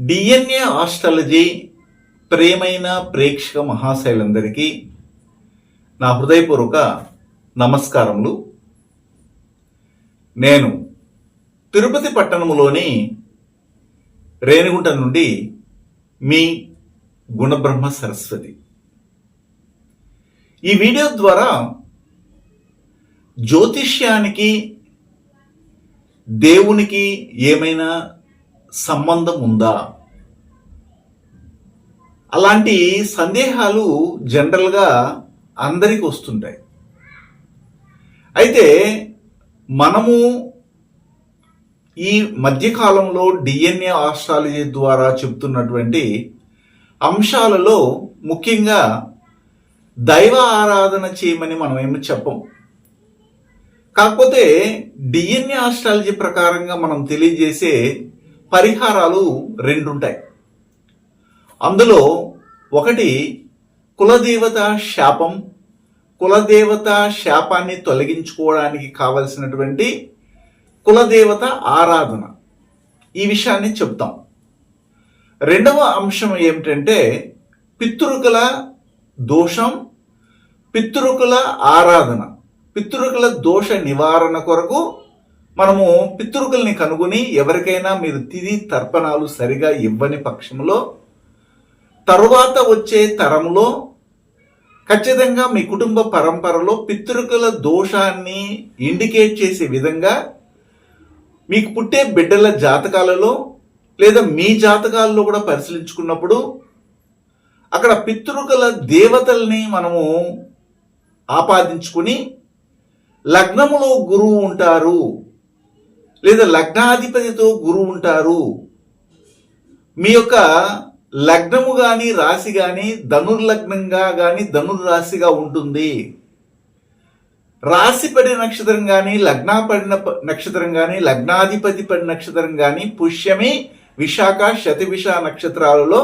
DNA astrology ప్రేమైన ప్రేక్షక మహాశైలందరికీ నా హృదయపూర్వక నమస్కారములు. నేను తిరుపతి పట్టణములోని రేణిగుంట నుండి మీ గుణబ్రహ్మ సరస్వతి. ఈ వీడియో ద్వారా జ్యోతిష్యానికి దేవునికి ఏమైనా సంబంధం ఉందా అలాంటి సందేహాలు జనరల్గా అందరికి వస్తుంటాయి. అయితే మనము ఈ మధ్యకాలంలో డిఎన్ఏ ఆస్ట్రాలజీ ద్వారా చెబుతున్నటువంటి అంశాలలో ముఖ్యంగా దైవ ఆరాధన చేయమని మనం ఏమి చెప్పం. కాకపోతే డిఎన్ఏ ఆస్ట్రాలజీ ప్రకారంగా మనం తెలియజేసే పరిహారాలు రెండుంటాయి. అందులో ఒకటి కులదేవత శాపం కులదేవత శాపాన్ని తొలగించుకోవడానికి కావలసినటువంటి కులదేవత ఆరాధన. ఈ విషయాన్ని చెప్తాం. రెండవ అంశం ఏమిటంటే పితృకుల దోషం పితృకుల ఆరాధన. పితృకుల దోష నివారణ కొరకు మనము పితృకుల్ని కనుగొని ఎవరికైనా మీరు తిది తర్పణాలు సరిగా ఇవ్వని పక్షంలో తరువాత వచ్చే తరంలో ఖచ్చితంగా మీ కుటుంబ పరంపరలో పితృకుల దోషాన్ని ఇండికేట్ చేసే విధంగా మీకు పుట్టే బిడ్డల జాతకాలలో లేదా మీ జాతకాలలో కూడా పరిశీలించుకున్నప్పుడు అక్కడ పితృకుల దేవతల్ని మనము ఆపాదించుకుని లగ్నములో గురువు ఉంటారు. లేదా లగ్నాధిపతితో గురువు ఉంటారు. మీ యొక్క లగ్నము కానీ రాశి కానీ ధనుర్లగ్నంగా కానీ ధనుర్రాశిగా ఉంటుంది. రాశి పడిన నక్షత్రం కానీ లగ్నా పడిన నక్షత్రం కానీ లగ్నాధిపతి పడిన నక్షత్రం కానీ పుష్యమి విశాఖ శతవిష నక్షత్రాలలో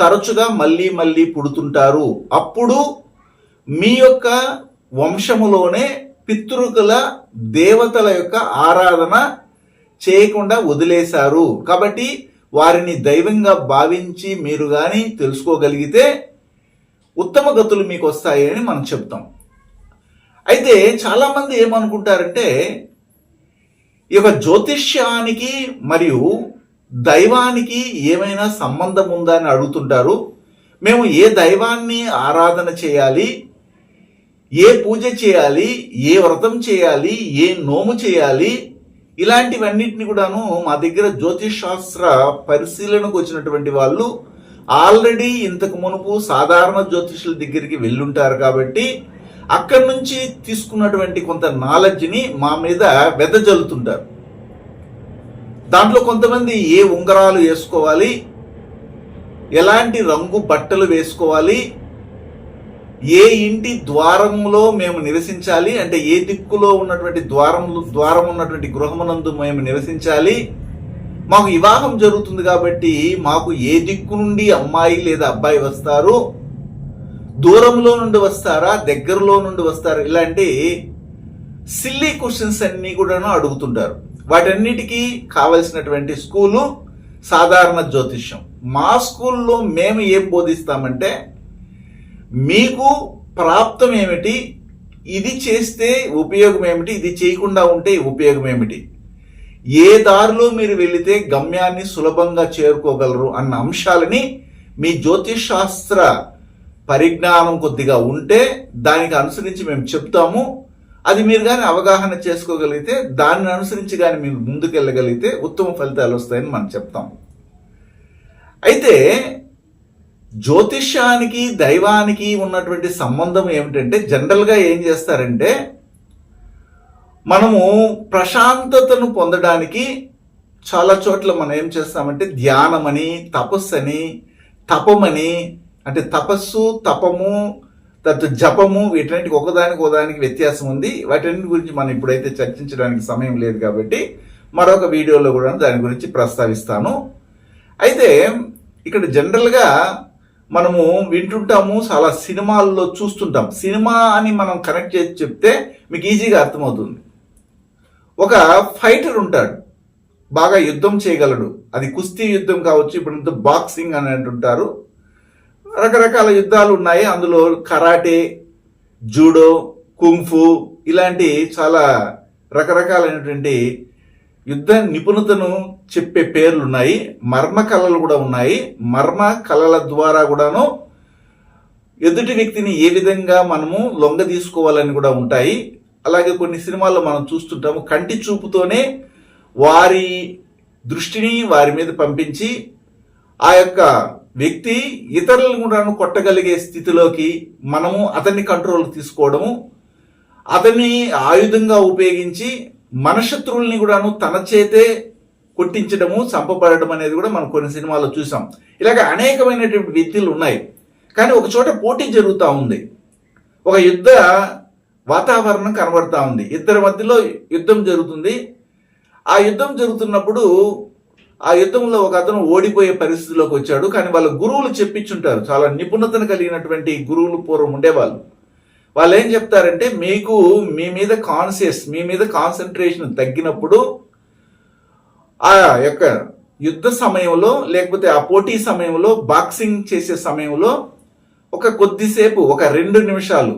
తరచుగా మళ్ళీ మళ్ళీ పుడుతుంటారు. అప్పుడు మీ యొక్క వంశములోనే పితృకుల దేవతల యొక్క ఆరాధన చేయకుండా వదిలేశారు. కాబట్టి వారిని దైవంగా భావించి మీరు కానీ తెలుసుకోగలిగితే ఉత్తమ గతులు మీకు వస్తాయి అని మనం చెప్తాం అయితే చాలామంది ఏమనుకుంటారంటే ఈ యొక్క జ్యోతిష్యానికి మరియు దైవానికి ఏమైనా సంబంధం ఉందా అని అడుగుతుంటారు. మేము ఏ దైవాన్ని ఆరాధన చేయాలి? ఏ పూజ చేయాలి? ఏ వ్రతం చేయాలి? ఏ నోము చేయాలి? ఇలాంటివన్నిటిని కూడాను మా దగ్గర జ్యోతిష్ శాస్త్ర పరిశీలనకు వచ్చినటువంటి వాళ్ళు ఆల్రెడీ ఇంతకు మునుపు సాధారణ జ్యోతిషుల దగ్గరికి వెళ్ళుంటారు కాబట్టి అక్కడి నుంచి తీసుకున్నటువంటి కొంత నాలెడ్జ్ని మా మీద వెదజల్లుతుంటారు. దాంట్లో కొంతమంది ఏ ఉంగరాలు వేసుకోవాలి ఎలాంటి రంగు బట్టలు వేసుకోవాలి ఏ ఇంటి ద్వారంలో మేము నివసించాలి? అంటే ఏ దిక్కులో ఉన్నటువంటి ద్వారం ద్వారం ఉన్నటువంటి గృహమునందు మేము నివసించాలి? మాకు వివాహం జరుగుతుంది కాబట్టి మాకు ఏ దిక్కు నుండి అమ్మాయి లేదా అబ్బాయి వస్తారు? దూరంలో నుండి వస్తారా? దగ్గరలో నుండి వస్తారా? ఇలాంటి సిల్లీ క్వశ్చన్స్ అన్నీ కూడాను అడుగుతుంటారు. వాటన్నిటికీ కావలసినటువంటి స్కూలు సాధారణ జ్యోతిష్యం. మా స్కూల్లో మేము ఏం బోధిస్తామంటే మీకు ప్రాప్తం ఏమిటి? ఇది చేస్తే ఉపయోగం ఏమిటి? ఇది చేయకుండా ఉంటే ఉపయోగం ఏమిటి? ఏ దారిలో మీరు వెళితే గమ్యాన్ని సులభంగా చేరుకోగలరు అన్న అంశాలని మీ జ్యోతిషాస్త్ర పరిజ్ఞానం కొద్దిగా ఉంటే దానికి అనుసరించి మేము చెప్తాము. అది మీరు కానీ అవగాహన చేసుకోగలిగితే దాన్ని అనుసరించి కానీ మీరు ముందుకెళ్ళగలిగితే ఉత్తమ ఫలితాలు వస్తాయని మనం చెప్తాం. అయితే జ్యోతిష్యానికి దైవానికి ఉన్నటువంటి సంబంధం ఏమిటంటే జనరల్గా ఏం చేస్తారంటే మనము ప్రశాంతతను పొందడానికి చాలా చోట్ల మనం ఏం చేస్తామంటే ధ్యానమని తపస్సని తపమని అంటే తపస్సు తపము తర్వాత జపము వీటన్నిటికి ఒకదానికి ఒకదానికి వ్యత్యాసం ఉంది. వాటన్నిటి గురించి మనం ఇప్పుడైతే చర్చించడానికి సమయం లేదు కాబట్టి మరొక వీడియోలో కూడా దాని గురించి ప్రస్తావిస్తాను. అయితే ఇక్కడ జనరల్గా మనము వింటుంటాము చాలా సినిమాల్లో చూస్తుంటాం. సినిమా అని మనం కనెక్ట్ చేసి చెప్తే మీకు ఈజీగా అర్థమవుతుంది. ఒక ఫైటర్ ఉంటాడు. బాగా యుద్ధం చేయగలడు. అది కుస్తీ యుద్ధం కావచ్చు ఇప్పుడు బాక్సింగ్ అని అంటుంటారు. రకరకాల యుద్ధాలు ఉన్నాయి. అందులో కరాటే జూడో కుంఫు ఇలాంటి చాలా రకరకాలైనటువంటి యుద్ధ నిపుణతను చెప్పే పేర్లు ఉన్నాయి మర్మ కళలు కూడా ఉన్నాయి. మర్మ కళల ద్వారా కూడాను ఎదుటి వ్యక్తిని ఏ విధంగా మనము లొంగ తీసుకోవాలని కూడా ఉంటాయి. అలాగే కొన్ని సినిమాల్లో మనం చూస్తుంటాము కంటి చూపుతోనే వారి దృష్టిని వారి మీద పంపించి ఆ యొక్క వ్యక్తి ఇతరులను కూడా కొట్టగలిగే స్థితిలోకి మనము అతన్ని కంట్రోల్ తీసుకోవడము అతన్ని ఆయుధంగా ఉపయోగించి మన శత్రువుల్ని కూడాను తన చేతే కొట్టించడము చంపబడడం అనేది కూడా మనం కొన్ని సినిమాల్లో చూసాం. ఇలాగ అనేకమైనటువంటి వ్యక్తులు ఉన్నాయి. కానీ ఒక చోట పోటీ జరుగుతూ ఉంది. ఒక యుద్ధ వాతావరణం కనబడతా ఉంది. ఇద్దరి మధ్యలో యుద్ధం జరుగుతుంది. ఆ యుద్ధం జరుగుతున్నప్పుడు ఆ యుద్ధంలో ఒక అతను ఓడిపోయే పరిస్థితిలోకి వచ్చాడు. కానీ వాళ్ళ గురువులు చెప్పించుంటారు. చాలా నిపుణతను కలిగినటువంటి గురువులు పూర్వం ఉండేవాళ్ళు. వాళ్ళు ఏం చెప్తారంటే మీకు మీ మీద కాన్షియస్ మీ మీద కాన్సన్ట్రేషన్ తగ్గినప్పుడు ఆ యొక్క యుద్ధ సమయంలో లేకపోతే ఆ పోటీ సమయంలో బాక్సింగ్ చేసే సమయంలో ఒక కొద్దిసేపు ఒక రెండు నిమిషాలు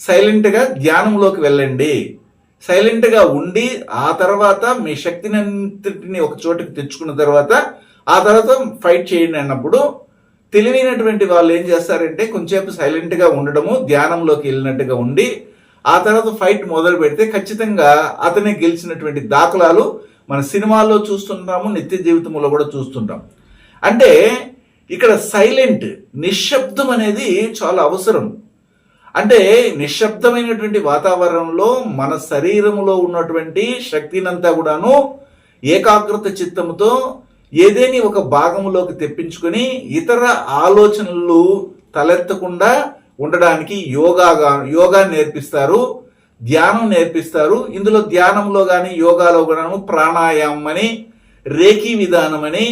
సైలెంట్గా ధ్యానంలోకి వెళ్ళండి. సైలెంట్గా ఉండి ఆ తర్వాత మీ శక్తిని అంతటిని ఒక చోటకి తెచ్చుకున్న తర్వాత ఆ తర్వాత ఫైట్ చేయండి అన్నప్పుడు తెలివైనటువంటి వాళ్ళు ఏం చేస్తారంటే కొంచెంసేపు సైలెంట్గా ఉండడము ధ్యానంలోకి వెళ్ళినట్టుగా ఉండి ఆ తర్వాత ఫైట్ మొదలు పెడితే ఖచ్చితంగా అతనే గెలిచినటువంటి దాఖలాలు మన సినిమాల్లో చూస్తుంటాము నిత్య జీవితంలో కూడా చూస్తుంటాం అంటే ఇక్కడ సైలెంట్ నిశ్శబ్దం అనేది చాలా అవసరం. అంటే నిశ్శబ్దమైనటువంటి వాతావరణంలో మన శరీరంలో ఉన్నటువంటి శక్తినంతా కూడాను ఏకాగ్రత చిత్తంతో ఏదేని ఒక భాగంలోకి తెప్పించుకొని ఇతర ఆలోచనలు తలెత్తకుండా ఉండడానికి యోగాగా యోగా నేర్పిస్తారు ధ్యానం నేర్పిస్తారు. ఇందులో ధ్యానంలో కానీ యోగాలో కూడాను ప్రాణాయామం అని రేఖీ విధానం అని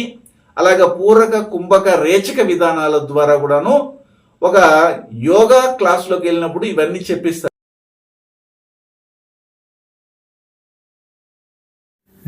అలాగే పూరక కుంభక రేచక విధానాల ద్వారా కూడాను ఒక యోగా క్లాస్లోకి వెళ్ళినప్పుడు ఇవన్నీ చెప్పిస్తారు.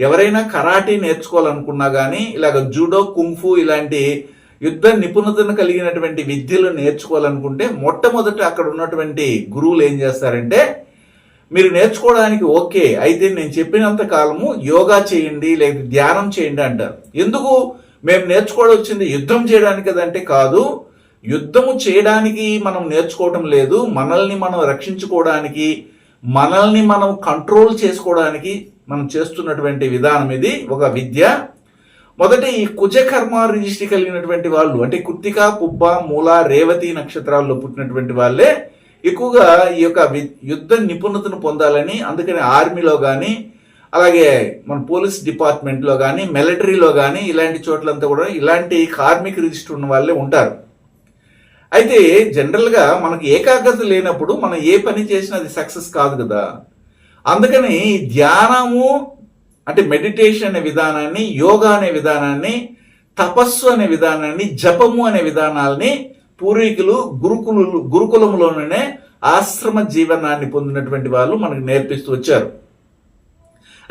ఎవరైనా కరాటే నేర్చుకోవాలనుకున్నా కానీ ఇలాగ జూడో కుంఫు ఇలాంటి యుద్ధ నిపుణతను కలిగినటువంటి విద్యలు నేర్చుకోవాలనుకుంటే మొట్టమొదట అక్కడ ఉన్నటువంటి గురువులు ఏం చేస్తారంటే మీరు నేర్చుకోవడానికి ఓకే అయితే నేను చెప్పినంత కాలము యోగా చేయండి లేదా ధ్యానం చేయండి అంటారు. ఎందుకు? మేము నేర్చుకోవడం వచ్చింది యుద్ధం చేయడానికి కదంటే కాదు యుద్ధము చేయడానికి మనం నేర్చుకోవటం లేదు మనల్ని మనం రక్షించుకోవడానికి మనల్ని మనం కంట్రోల్ చేసుకోవడానికి మనం చేస్తున్నటువంటి విధానం ఇది ఒక విద్య. మొదటి ఈ కుజకర్మ రిజిస్ట్రీ కలిగినటువంటి వాళ్ళు అంటే కుత్తిక పుబ్బ మూల రేవతి నక్షత్రాల్లో పుట్టినటువంటి వాళ్ళే ఎక్కువగా ఈ యొక్క యుద్ధ నిపుణతను పొందాలని అందుకని ఆర్మీలో కానీ అలాగే మన పోలీస్ డిపార్ట్మెంట్లో కానీ మిలిటరీలో కానీ ఇలాంటి చోట్లంతా కూడా ఇలాంటి కార్మిక రిజిస్టర్ ఉన్న వాళ్ళే ఉంటారు. అయితే జనరల్గా మనకు ఏకాగ్రత లేనప్పుడు మనం ఏ పని చేసినా అది సక్సెస్ కాదు కదా. అందుకని ధ్యానము అంటే మెడిటేషన్ అనే విధానాన్ని యోగా అనే విధానాన్ని తపస్సు అనే విధానాన్ని జపము అనే విధానాల్ని పూర్వీకులు గురుకులు గురుకులంలోనే ఆశ్రమ జీవనాన్ని పొందినటువంటి వాళ్ళు మనకు నేర్పిస్తూ వచ్చారు.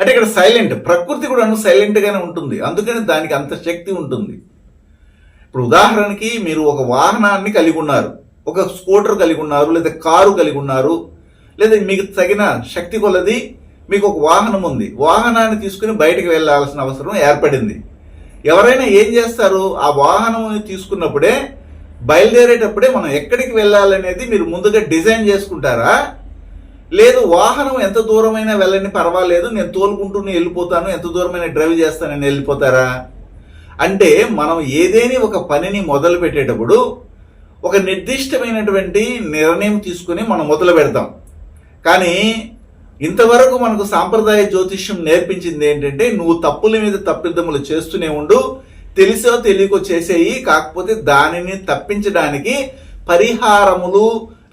అంటే ఇక్కడ సైలెంట్ ప్రకృతి కూడా సైలెంట్గానే ఉంటుంది. అందుకని దానికి అంత శక్తి ఉంటుంది. ఇప్పుడు ఉదాహరణకి మీరు ఒక వాహనాన్ని కలిగి ఉన్నారు. ఒక స్కూటర్ కలిగి ఉన్నారు లేదా కారు కలిగి ఉన్నారు. లేదా మీకు తగిన శక్తి కొలది మీకు ఒక వాహనం ఉంది. వాహనాన్ని తీసుకుని బయటకు వెళ్ళాల్సిన అవసరం ఏర్పడింది. ఎవరైనా ఏం చేస్తారు? ఆ వాహనం తీసుకున్నప్పుడే బయలుదేరేటప్పుడే మనం ఎక్కడికి వెళ్ళాలనేది మీరు ముందుగా డిజైన్ చేసుకుంటారా? లేదు వాహనం ఎంత దూరమైనా వెళ్ళని పర్వాలేదు నేను తోలుకుంటూనే వెళ్ళిపోతాను ఎంత దూరమైనా డ్రైవ్ చేస్తానని వెళ్ళిపోతారా? అంటే మనం ఏదేని ఒక పనిని మొదలు పెట్టేటప్పుడు ఒక నిర్దిష్టమైనటువంటి నిర్ణయం తీసుకుని మనం మొదలు పెడతాం. కానీ ఇంతవరకు మనకు సాంప్రదాయ జ్యోతిష్యం నేర్పించింది ఏంటంటే నువ్వు తప్పుల మీద తప్పిద్దములు చేస్తూనే ఉండు తెలిసో తెలియకో చేసేయి కాకపోతే దానిని తప్పించడానికి పరిహారములు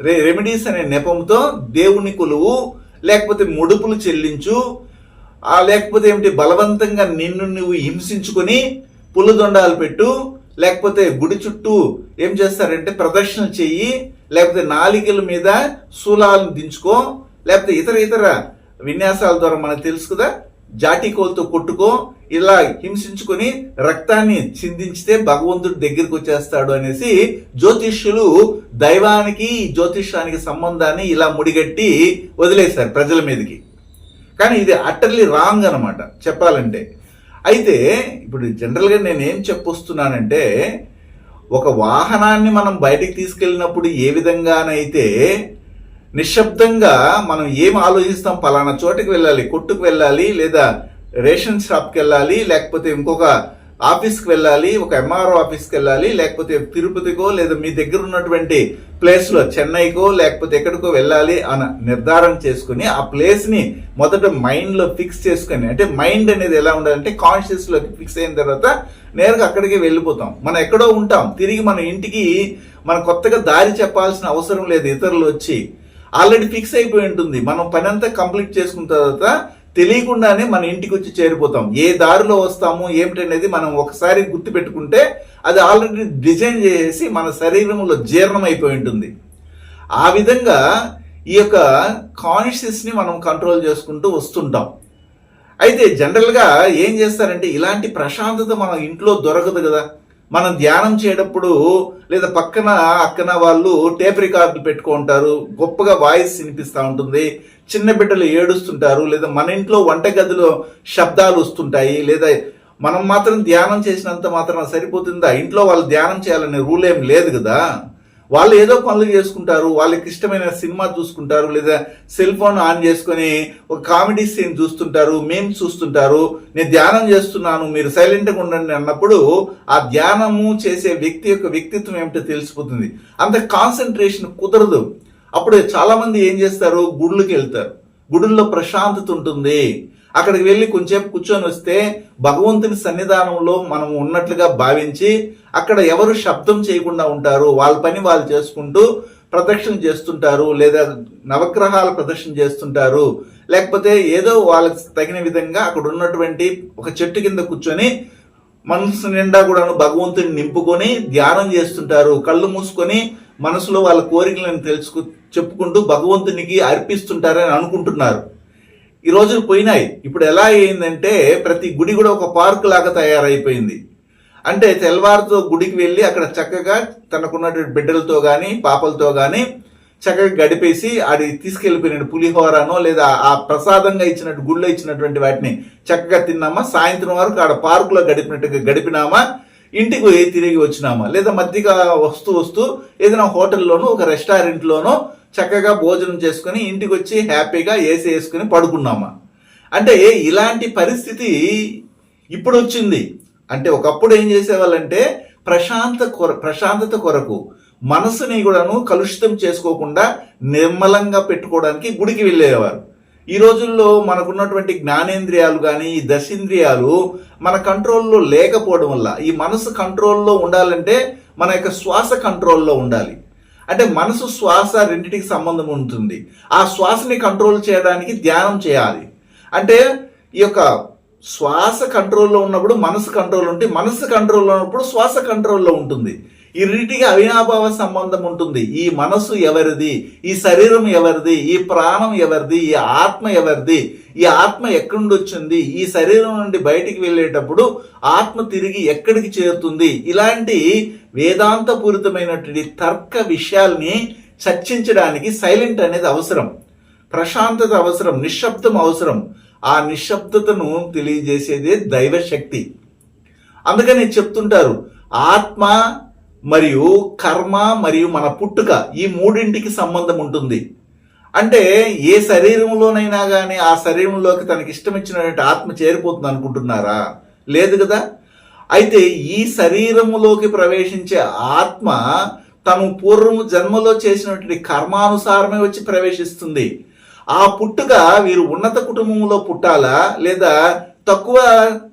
రె- రెమెడీస్ అనే నెపంతో దేవుని కొలువు లేకపోతే ముడుపులు చెల్లించు ఆ లేకపోతే ఏమిటి బలవంతంగా నిన్ను నువ్వు హింసించుకొని పులుదొండాలు పెట్టు లేకపోతే గుడి చుట్టూ ఏం చేస్తారంటే ప్రదర్శన చెయ్యి లేకపోతే నాలికల మీద శూలాలను దించుకో లేకపోతే ఇతర ఇతర విన్యాసాల ద్వారా మనకు తెలుసు కదా జాటికోలతో కొట్టుకో ఇలా హింసించుకొని రక్తాన్ని చిందించితే భగవంతుడు దగ్గరికి వచ్చేస్తాడు అనేసి జ్యోతిష్యులు దైవానికి జ్యోతిష్యానికి సంబంధాన్ని ఇలా ముడిగట్టి వదిలేశారు ప్రజల మీదకి. కానీ ఇది అటర్లీ రాంగ్ అనమాట చెప్పాలంటే. అయితే ఇప్పుడు జనరల్గా నేను ఏం చెప్పొస్తున్నానంటే ఒక వాహనాన్ని మనం బయటికి తీసుకెళ్ళినప్పుడు ఏ విధంగానైతే నిశ్శబ్దంగా మనం ఏం ఆలోచిస్తాం పలానా చోటుకి వెళ్ళాలి కొట్టుకు వెళ్ళాలి లేదా రేషన్ షాప్కి వెళ్ళాలి లేకపోతే ఇంకొక ఆఫీస్కి వెళ్ళాలి ఒక ఎంఆర్ఓ ఆఫీస్కి వెళ్ళాలి లేకపోతే తిరుపతికో లేదా మీ దగ్గర ఉన్నటువంటి ప్లేస్లో చెన్నైకో లేకపోతే ఎక్కడికో వెళ్ళాలి అని నిర్ధారణ చేసుకుని ఆ ప్లేస్ని మొదట మైండ్లో ఫిక్స్ చేసుకుని అంటే మైండ్ అనేది ఎలా ఉండాలంటే కాన్షియస్లోకి ఫిక్స్ అయిన తర్వాత నేరుగా అక్కడికి వెళ్ళిపోతాం. మనం ఎక్కడో ఉంటాం. తిరిగి మన ఇంటికి మన కొత్తగా దారి చెప్పాల్సిన అవసరం లేదు ఇతరులు వచ్చి. ఆల్రెడీ ఫిక్స్ అయిపోయి ఉంటుంది. మనం పని అంతా కంప్లీట్ చేసుకున్న తర్వాత తెలియకుండానే మన ఇంటికి వచ్చి చేరిపోతాం. ఏ దారిలో వస్తాము ఏమిటనేది మనం ఒకసారి గుర్తు పెట్టుకుంటే అది ఆల్రెడీ డిజైన్ చేసి మన శరీరంలో జీర్ణం అయిపోయి ఉంటుంది. ఆ విధంగా ఈ యొక్క కాన్షియస్ని మనం కంట్రోల్ చేసుకుంటూ వస్తుంటాం. అయితే జనరల్గా ఏం చేస్తారంటే ఇలాంటి ప్రశాంతత మన ఇంట్లో దొరకదు కదా. మనం ధ్యానం చేయడప్పుడు లేదా పక్కన అక్కన వాళ్ళు టేప్ రికార్డులు పెట్టుకుంటారు గొప్పగా వాయిస్ వినిపిస్తూ ఉంటుంది చిన్న బిడ్డలు ఏడుస్తుంటారు లేదా మన ఇంట్లో వంటగదిలో శబ్దాలు వస్తుంటాయి లేదా మనం మాత్రం ధ్యానం చేసినంత మాత్రం సరిపోతుందా? ఇంట్లో వాళ్ళు ధ్యానం చేయాలనే రూల్ ఏం లేదు కదా? వాళ్ళు ఏదో పనులు చేసుకుంటారు వాళ్ళకి ఇష్టమైన సినిమా చూసుకుంటారు లేదా సెల్ ఫోన్ ఆన్ చేసుకొని ఒక కామెడీ సీన్ చూస్తుంటారు మేము చూస్తుంటారు నేను ధ్యానం చేస్తున్నాను మీరు సైలెంట్గా ఉండండి అన్నప్పుడు ఆ ధ్యానము చేసే వ్యక్తి యొక్క వ్యక్తిత్వం ఏమిటో తెలిసిపోతుంది. అంత కాన్సన్ట్రేషన్ కుదరదు. అప్పుడు చాలామంది ఏం చేస్తారు? గుడులకు వెళ్తారు. గుడుల్లో ప్రశాంతత ఉంటుంది. అక్కడికి వెళ్ళి కొంచెంసేపు కూర్చొని వస్తే భగవంతుని సన్నిధానంలో మనం ఉన్నట్లుగా భావించి అక్కడ ఎవరు శబ్దం చేయకుండా ఉంటారు? వాళ్ళ పని వాళ్ళు చేసుకుంటూ ప్రదక్షిణ చేస్తుంటారు. లేదా నవగ్రహాల ప్రదర్శన చేస్తుంటారు. లేకపోతే ఏదో వాళ్ళకి తగిన విధంగా అక్కడ ఉన్నటువంటి ఒక చెట్టు కింద కూర్చొని మనసు నిండా కూడాను భగవంతుని నింపుకొని ధ్యానం చేస్తుంటారు. కళ్ళు మూసుకొని మనసులో వాళ్ళ కోరికలను తెలుసుకు చెప్పుకుంటూ భగవంతునికి అర్పిస్తుంటారని అనుకుంటున్నారు. ఈ రోజులు పోయినాయి. ఇప్పుడు ఎలా అయిందంటే ప్రతి గుడి కూడా ఒక పార్క్ లాగా తయారైపోయింది. అంటే తెల్లవారుతో గుడికి వెళ్ళి అక్కడ చక్కగా తనకున్నటువంటి బిడ్డలతో కానీ పాపలతో కానీ చక్కగా గడిపేసి అది తీసుకెళ్ళిపోయిన పులిహోరనో లేదా ఆ ప్రసాదంగా ఇచ్చినట్టు గుళ్ళో ఇచ్చినటువంటి వాటిని చక్కగా తిన్నామా? సాయంత్రం వరకు ఆడ పార్కులో గడిపినట్టుగా గడిపినామా? ఇంటికి పోయి తిరిగి వచ్చినామా? లేదా మధ్యగా వస్తూ వస్తూ ఏదైనా హోటల్లోనో ఒక రెస్టారెంట్లోనో చక్కగా భోజనం చేసుకుని ఇంటికి వచ్చి హ్యాపీగా ఏసీ వేసుకుని పడుకున్నామా? అంటే ఇలాంటి పరిస్థితి ఇప్పుడు వచ్చింది. అంటే ఒకప్పుడు ఏం చేసేవాళ్ళంటే ప్రశాంత కొర ప్రశాంతత కొరకు మనసుని కూడాను కలుషితం చేసుకోకుండా నిర్మలంగా పెట్టుకోవడానికి గుడికి వెళ్ళేవారు. ఈ రోజుల్లో మనకున్నటువంటి జ్ఞానేంద్రియాలు కానీ ఈ దశేంద్రియాలు మన కంట్రోల్లో లేకపోవడం వల్ల ఈ మనసు కంట్రోల్లో ఉండాలంటే మన యొక్క శ్వాస కంట్రోల్లో ఉండాలి. అంటే మనసు శ్వాస రెండింటికి సంబంధం ఉంటుంది. ఆ శ్వాసని కంట్రోల్ చేయడానికి ధ్యానం చేయాలి. అంటే ఈ యొక్క శ్వాస కంట్రోల్లో ఉన్నప్పుడు మనసు కంట్రోల్ ఉంటే మనసు కంట్రోల్లో ఉన్నప్పుడు శ్వాస కంట్రోల్లో ఉంటుంది. ఈ రెండింటికి అవినాభావ సంబంధం ఉంటుంది. ఈ మనసు ఎవరిది? ఈ శరీరం ఎవరిది? ఈ ప్రాణం ఎవరిది? ఈ ఆత్మ ఎవరిది? ఈ ఆత్మ ఎక్కడి వచ్చింది ఈ శరీరం నుండి బయటికి వెళ్ళేటప్పుడు ఆత్మ తిరిగి ఎక్కడికి చేరుతుంది? ఇలాంటి వేదాంతపూరితమైనటువంటి తర్క విషయాల్ని చర్చించడానికి సైలెంట్ అనేది అవసరం. ప్రశాంతత అవసరం నిశ్శబ్దం అవసరం. ఆ నిశ్శబ్దతను తెలియజేసేదే దైవశక్తి. అందుకని చెప్తుంటారు ఆత్మ మరియు కర్మ మరియు మన పుట్టుక ఈ మూడింటికి సంబంధం ఉంటుంది. అంటే ఏ శరీరంలోనైనా కానీ ఆ శరీరంలోకి తనకి ఇష్టమిచ్చినటువంటి ఆత్మ చేరిపోతుంది అనుకుంటున్నారా? లేదు కదా? అయితే ఈ శరీరములోకి ప్రవేశించే ఆత్మ తను పూర్వము జన్మలో చేసినటువంటి కర్మానుసారమే వచ్చి ప్రవేశిస్తుంది. ఆ పుట్టుక వీరు ఉన్నత కుటుంబంలో పుట్టాలా లేదా తక్కువ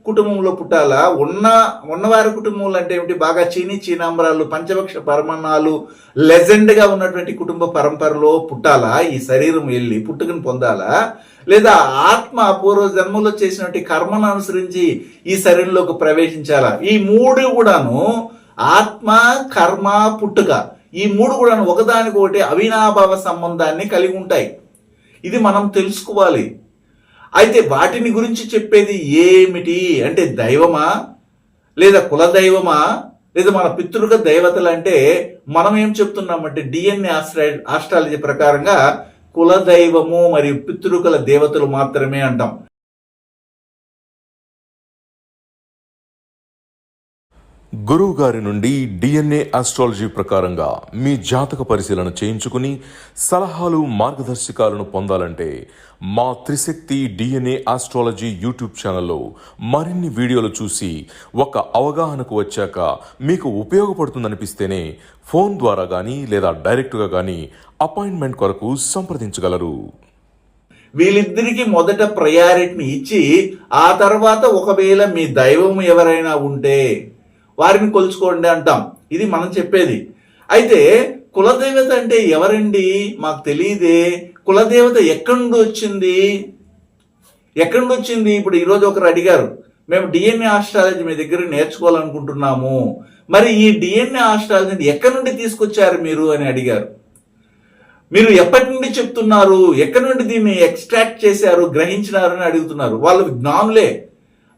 కుటుంబంలో పుట్టాలా? ఉన్న ఉన్నవారి కుటుంబంలో అంటే ఏమిటి? బాగా చీనీ చీనాంబరాలు పంచభక్ష పరమణాలు లెజెండ్గా ఉన్నటువంటి కుటుంబ పరంపరలో పుట్టాలా? ఈ శరీరం వెళ్ళి పుట్టుకను పొందాలా? లేదా ఆత్మ పూర్వ జన్మలో చేసినటువంటి కర్మను అనుసరించి ఈ శరీరంలోకి ప్రవేశించాలా? ఈ మూడు కూడాను ఆత్మ కర్మ పుట్టుక ఈ మూడు కూడాను ఒకదానికొకటి అవినాభావ సంబంధాన్ని కలిగి ఉంటాయి. ఇది మనం తెలుసుకోవాలి. అయితే వాటిని గురించి చెప్పేది ఏమిటి? అంటే దైవమా? లేదా కులదైవమా లేదా మన పితృక దైవతలు అంటే మనం ఏం చెప్తున్నామంటే డిఎన్ఏ ఆస్ట్రా ఆస్ట్రాలజీ ప్రకారంగా కులదైవము మరియు పితృకుల దేవతలు మాత్రమే అంటాం. గురువు గారి నుండి డిఎన్ఏ ఆస్ట్రాలజీ ప్రకారంగా మీ జాతక పరిశీలన చేయించుకుని సలహాలు మార్గదర్శకాలను పొందాలంటే మా త్రిశక్తి డిఎన్ఏ ఆస్ట్రాలజీ యూట్యూబ్ ఛానల్లో మరిన్ని వీడియోలు చూసి ఒక అవగాహనకు వచ్చాక మీకు ఉపయోగపడుతుందనిపిస్తేనే ఫోన్ ద్వారా కానీ లేదా డైరెక్ట్గా కానీ అపాయింట్మెంట్ కొరకు సంప్రదించగలరు. వీళ్ళిద్దరికీ మొదట ప్రయారిటీని ఇచ్చి ఆ తర్వాత ఒకవేళ మీ దైవం ఎవరైనా ఉంటే వారిని కొలుచుకోండి అంటాం. ఇది మనం చెప్పేది. అయితే కులదేవత అంటే ఎవరండి? మాకు తెలియదే. కులదేవత ఎక్కడి నుండి వచ్చింది? ఎక్కడి నుండి వచ్చింది? ఇప్పుడు ఈరోజు ఒకరు అడిగారు. మేము డిఎన్ఏ ఆస్ట్రాలజీ మీ దగ్గర నేర్చుకోవాలనుకుంటున్నాము. మరి ఈ డిఎన్ఏ ఆస్ట్రాలజీని ఎక్కడి నుండి తీసుకొచ్చారు మీరు అని అడిగారు. మీరు ఎప్పటి నుండి చెప్తున్నారు? ఎక్కడి నుండి దీన్ని ఎక్స్ట్రాక్ట్ చేశారు? గ్రహించినారు అని అడుగుతున్నారు. వాళ్ళు జ్ఞానులే.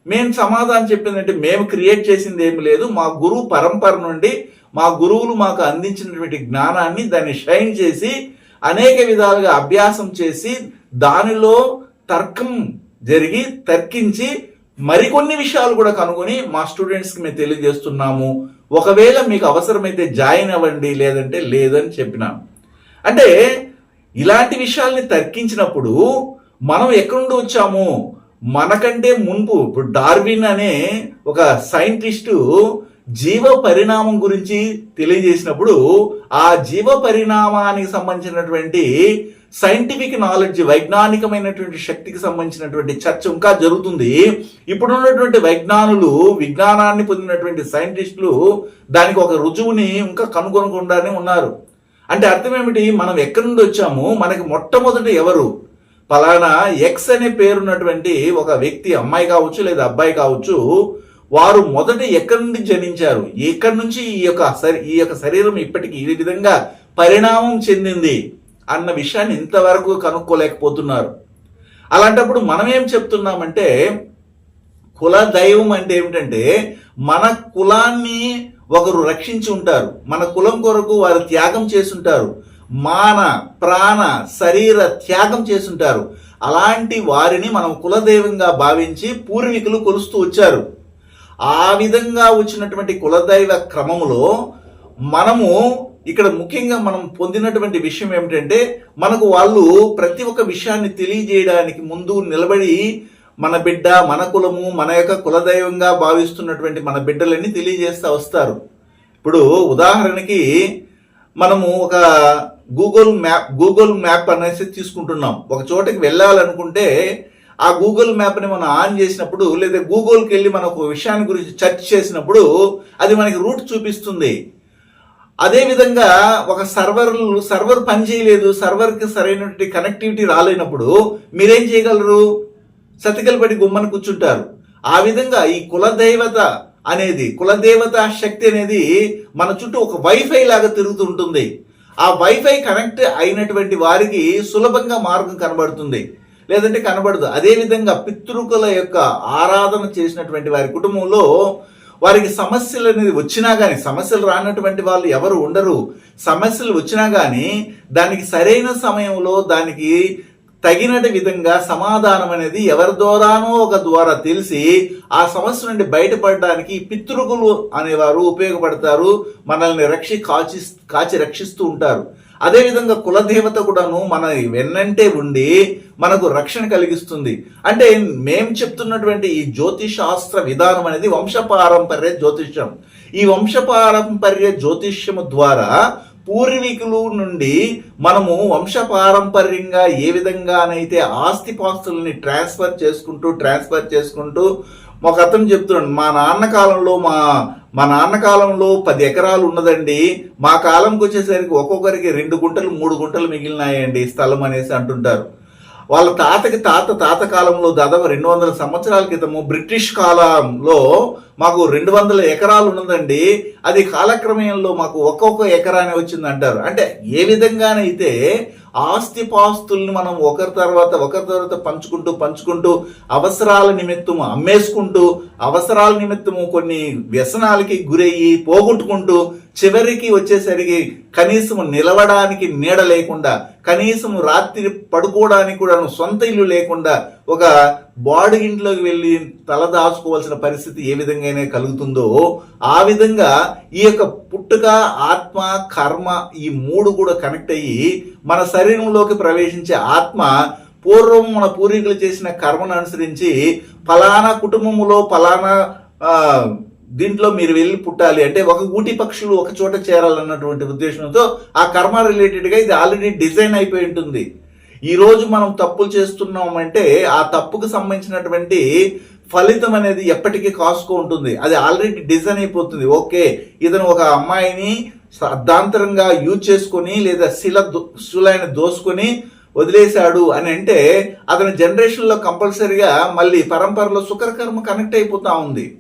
మేము సమాధానం చెప్పిందంటే మేము క్రియేట్ చేసింది ఏమి లేదు. మా గురువు పరంపర నుండి మా గురువులు మాకు అందించినటువంటి జ్ఞానాన్ని దాన్ని షైన్ చేసి అనేక విధాలుగా అభ్యాసం చేసి దానిలో తర్కం జరిగి తర్కించి మరికొన్ని విషయాలు కూడా కనుగొని మా స్టూడెంట్స్కి మేము తెలియజేస్తున్నాము. ఒకవేళ మీకు అవసరమైతే జాయిన్ అవ్వండి లేదంటే లేదని చెప్పినాను. అంటే ఇలాంటి విషయాల్ని తర్కించినప్పుడు మనం ఎక్కడి నుండి వచ్చాము? మనకంటే మున్పు ఇప్పుడు డార్విన్ అనే ఒక సైంటిస్టు జీవ పరిణామం గురించి తెలియజేసినప్పుడు ఆ జీవ పరిణామానికి సంబంధించినటువంటి సైంటిఫిక్ నాలెడ్జ్ వైజ్ఞానికమైనటువంటి శక్తికి సంబంధించినటువంటి చర్చ ఇంకా జరుగుతుంది. ఇప్పుడున్నటువంటి వైజ్ఞానులు విజ్ఞానాన్ని పొందినటువంటి సైంటిస్టులు దానికి ఒక రుజువుని ఇంకా కనుగొనకుండానే ఉన్నారు. అంటే అర్థం ఏమిటి? మనం ఎక్కడి నుండి వచ్చాము? మనకి మొట్టమొదటి ఎవరు? పలానా ఎక్స్ అనే పేరున్నటువంటి ఒక వ్యక్తి అమ్మాయి కావచ్చు లేదా అబ్బాయి కావచ్చు వారు మొదట ఎక్కడి నుండి జనించారు? ఎక్కడి నుంచి ఈ యొక్క ఈ యొక్క శరీరం ఇప్పటికి ఈ విధంగా పరిణామం చెందింది అన్న విషయాన్ని ఇంతవరకు కనుక్కోలేకపోతున్నారు. అలాంటప్పుడు మనం ఏం చెప్తున్నామంటే కుల దైవం అంటే ఏమిటంటే మన కులాన్ని ఒకరు రక్షించి ఉంటారు. మన కులం కొరకు వారు త్యాగం చేసుంటారు మాన ప్రాణ శరీర త్యాగం చేసుంటారు. అలాంటి వారిని మనం కులదైవంగా భావించి పూర్వీకులు కొలుస్తూ వచ్చారు. ఆ విధంగా వచ్చినటువంటి కులదైవ క్రమంలో మనము ఇక్కడ ముఖ్యంగా మనం పొందినటువంటి విషయం ఏమిటంటే మనకు వాళ్ళు ప్రతి ఒక్క విషయాన్ని తెలియజేయడానికి ముందు నిలబడి మన బిడ్డ మన కులము మన యొక్క కులదైవంగా భావిస్తున్నటువంటి మన బిడ్డలని తెలియజేస్తూ వస్తారు. ఇప్పుడు ఉదాహరణకి మనము ఒక గూగుల్ మ్యాప్ గూగుల్ మ్యాప్ అనేసి తీసుకుంటున్నాం. ఒక చోటకి వెళ్ళాలనుకుంటే ఆ గూగుల్ మ్యాప్ని మనం ఆన్ చేసినప్పుడు లేదా గూగుల్కి వెళ్ళి మనం ఒక విషయాన్ని గురించి సెర్చ్ చేసినప్పుడు అది మనకి రూట్ చూపిస్తుంది. అదేవిధంగా ఒక సర్వర్ సర్వర్ పనిచేయలేదు సర్వర్కి సరైనటువంటి కనెక్టివిటీ రాలేనప్పుడు మీరేం చేయగలరు? సతికలు పడి గుమ్మని కూర్చుంటారు. ఆ విధంగా ఈ కులదేవత అనేది కులదేవత శక్తి అనేది మన చుట్టూ ఒక వైఫై లాగా తిరుగుతూ ఉంటుంది. ఆ వైఫై కనెక్ట్ అయినటువంటి వారికి సులభంగా మార్గం కనబడుతుంది. లేదంటే కనబడదు. అదే విధంగా పితృకుల యొక్క ఆరాధన చేసినటువంటి వారి కుటుంబంలో వారికి సమస్యలు అనేది వచ్చినా కానీ సమస్యలు రానటువంటి వాళ్ళు ఎవరు ఉండరు. సమస్యలు వచ్చినా కానీ దానికి సరైన సమయంలో దానికి తగినటి విధంగా సమాధానం అనేది ఎవరి ద్వారానో ఒక ద్వారా తెలిసి ఆ సమస్య నుండి బయటపడడానికి పితృకులు అనేవారు ఉపయోగపడతారు మనల్ని రక్షి కాచి కాచి రక్షిస్తూ ఉంటారు. అదేవిధంగా కులదేవత కూడాను మన వెన్నంటే ఉండి మనకు రక్షణ కలిగిస్తుంది. అంటే మేం చెప్తున్నటువంటి ఈ జ్యోతిషాస్త్ర విధానం అనేది వంశపారంపర్య జ్యోతిష్యం. ఈ వంశపారంపర్య జ్యోతిష్యము ద్వారా పూర్వీకులు నుండి మనము వంశపారంపర్యంగా ఏ విధంగానైతే ఆస్తిపాస్తుల్ని ట్రాన్స్ఫర్ చేసుకుంటూ ట్రాన్స్ఫర్ చేసుకుంటూ ఒక అతను చెప్తున్నాడు మా నాన్న కాలంలో మా మా నాన్న కాలంలో పది ఎకరాలు ఉన్నదండి. మా కాలంకి వచ్చేసరికి ఒక్కొక్కరికి రెండు గుంటలు మూడు గుంటలు మిగిలినాయండి స్థలం అనేసి అంటుంటారు. వాళ్ళ తాతకి తాత తాత కాలంలో దాదాపు రెండు వందల సంవత్సరాల క్రితము బ్రిటిష్ కాలంలో మాకు రెండు వందల ఎకరాలు ఉన్నదండి. అది కాలక్రమేణంలో మాకు ఒక్కొక్క ఎకరాని వచ్చింది అంటారు. అంటే ఏ విధంగానైతే ఆస్తి పాస్తుల్ని మనం ఒకరి తర్వాత ఒకరి తర్వాత పంచుకుంటూ పంచుకుంటూ అవసరాల నిమిత్తము అమ్మేసుకుంటూ అవసరాల నిమిత్తము కొన్ని వ్యసనాలకి గురయ్యి పోగొట్టుకుంటూ చివరికి వచ్చేసరికి కనీసం నిలవడానికి నీడ లేకుండా కనీసం రాత్రి పడుకోవడానికి కూడా సొంత ఇల్లు లేకుండా ఒక బాడీ ఇంట్లోకి వెళ్ళి తల దాచుకోవాల్సిన పరిస్థితి ఏ విధంగా కలుగుతుందో ఆ విధంగా ఈ యొక్క పుట్టుక ఆత్మ కర్మ ఈ మూడు కూడా కనెక్ట్ అయ్యి మన శరీరంలోకి ప్రవేశించే ఆత్మ పూర్వం మన పూర్వీకులు చేసిన కర్మను అనుసరించి ఫలానా కుటుంబములో ఫలానా దీంట్లో మీరు వెళ్ళి పుట్టాలి అంటే ఒక ఊటి పక్షులు ఒక చోట చేరాలన్నటువంటి ఉద్దేశంతో ఆ కర్మ రిలేటెడ్గా ఇది ఆల్రెడీ డిజైన్ అయిపోయి ఉంటుంది. ఈరోజు మనం తప్పులు చేస్తున్నామంటే ఆ తప్పుకు సంబంధించినటువంటి ఫలితం అనేది ఎప్పటికీ కాసుకో ఉంటుంది. అది ఆల్రెడీ డిజైన్ అయిపోతుంది. ఓకే ఇతను ఒక అమ్మాయిని అర్ధాంతరంగా యూజ్ చేసుకొని లేదా శిల దో- దోసుకొని వదిలేశాడు అని అంటే అతని జనరేషన్లో కంపల్సరిగా మళ్ళీ పరంపరలో సుకరకర్మ కనెక్ట్ అయిపోతూ ఉంది.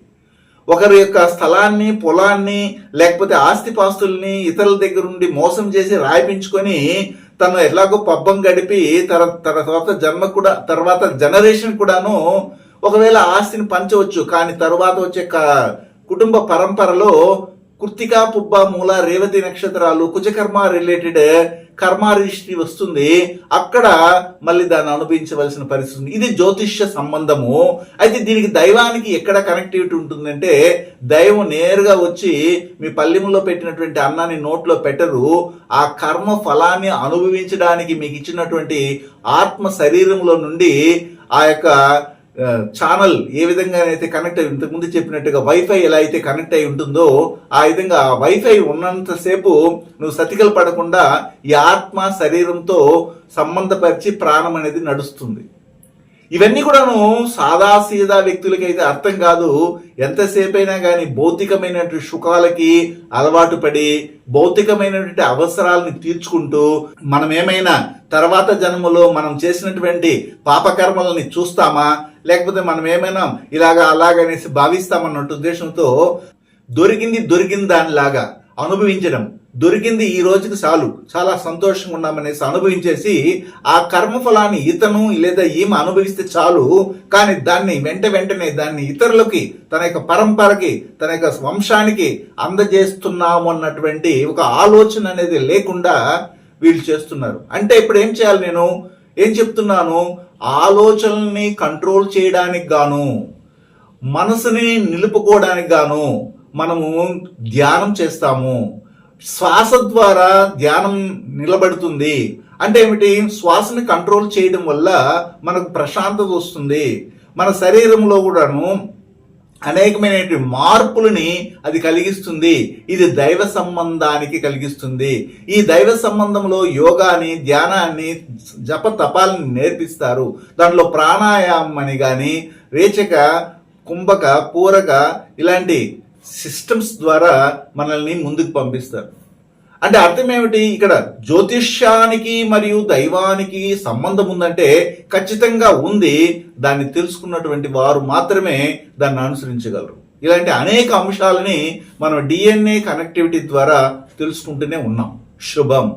ఒకరి యొక్క స్థలాన్ని పొలాన్ని లేకపోతే ఆస్తిపాస్తుల్ని ఇతరుల దగ్గర నుండి మోసం చేసి రాయిపించుకొని తను ఎలాగో పబ్బం గడిపి తన తన తర్వాత జన్మ కూడా తర్వాత జనరేషన్ కూడాను ఒకవేళ ఆస్తిని పంచవచ్చు కానీ తర్వాత వచ్చే కుటుంబ పరంపరలో కృత్తికా పుబ్బ మూల రేవతి నక్షత్రాలు కుజకర్మ రిలేటెడ్ కర్మ రిజిస్ట్రీ వస్తుంది. అక్కడ మళ్ళీ దాన్ని అనుభవించవలసిన పరిస్థితి ఉంది. ఇది జ్యోతిష్య సంబంధము. అయితే దీనికి దైవానికి ఎక్కడ కనెక్టివిటీ ఉంటుందంటే దైవం నేరుగా వచ్చి మీ పల్లెములో పెట్టినటువంటి అన్నాన్ని నోట్లో పెట్టరు. ఆ కర్మ ఫలాన్ని అనుభవించడానికి మీకు ఇచ్చినటువంటి ఆత్మ శరీరంలో నుండి ఆ యొక్క ఛానల్ ఏ విధంగా అయితే కనెక్ట్ అయి ఇంతకుముందు చెప్పినట్టుగా వైఫై ఎలా అయితే కనెక్ట్ అయి ఉంటుందో ఆ విధంగా వైఫై ఉన్నంతసేపు నువ్వు సతికలు పడకుండా ఈ ఆత్మ శరీరంతో సంబంధపరిచి ప్రాణం అనేది నడుస్తుంది. ఇవన్నీ కూడాను సాదాసీదా వ్యక్తులకైతే అర్థం కాదు. ఎంతసేపైనా కానీ భౌతికమైనటువంటి సుఖాలకి అలవాటు పడి భౌతికమైనటువంటి అవసరాలని తీర్చుకుంటూ మనం ఏమైనా తర్వాత జన్మలో మనం చేసినటువంటి పాపకర్మలని చూస్తామా? లేకపోతే మనం ఏమైనా ఇలాగా అలాగనేసి భావిస్తామన్నట్టు ఉద్దేశంతో దొరికింది దొరికింది దానిలాగా అనుభవించడం. దొరికింది ఈ రోజుకి చాలు. చాలా సంతోషంగా ఉన్నామనేసి అనుభవించేసి ఆ కర్మఫలాన్ని ఇతను లేదా ఈమె అనుభవిస్తే చాలు. కానీ దాన్ని వెంట వెంటనే దాన్ని ఇతరులకి తన యొక్క పరంపరకి తన యొక్క వంశానికి అందజేస్తున్నాము అన్నటువంటి ఒక ఆలోచన అనేది లేకుండా వీళ్ళు చేస్తున్నారు. అంటే ఇప్పుడు ఏం చేయాలి నేను? ఏం చెప్తున్నాను? ఆలోచనల్ని కంట్రోల్ చేయడానికి గాను మనసుని నిలుపుకోవడానికి గాను మనము ధ్యానం చేస్తాము. శ్వాస ద్వారా ధ్యానం నిలబడుతుంది. అంటే ఏమిటి? శ్వాసని కంట్రోల్ చేయడం వల్ల మనకు ప్రశాంతత వస్తుంది. మన శరీరంలో కూడాను అనేకమైనటువంటి మార్పులని అది కలిగిస్తుంది. ఇది దైవ సంబంధానికి కలిగిస్తుంది. ఈ దైవ సంబంధంలో యోగాని ధ్యానాన్ని జప తపాలని నేర్పిస్తారు. దాంట్లో ప్రాణాయామం అని కానీ రేచక కుంభక పూరక ఇలాంటి సిస్టమ్స్ ద్వారా మనల్ని ముందుకు పంపిస్తారు. అంటే అర్థం ఏమిటి? ఇక్కడ జ్యోతిష్యానికి మరియు దైవానికి సంబంధం ఉందంటే ఖచ్చితంగా ఉంది. దాన్ని తెలుసుకున్నటువంటి వారు మాత్రమే దాన్ని అనుసరించగలరు. ఇలాంటి అనేక అంశాలని మనం డిఎన్ఏ కనెక్టివిటీ ద్వారా తెలుసుకుంటూనే ఉన్నాం. శుభం.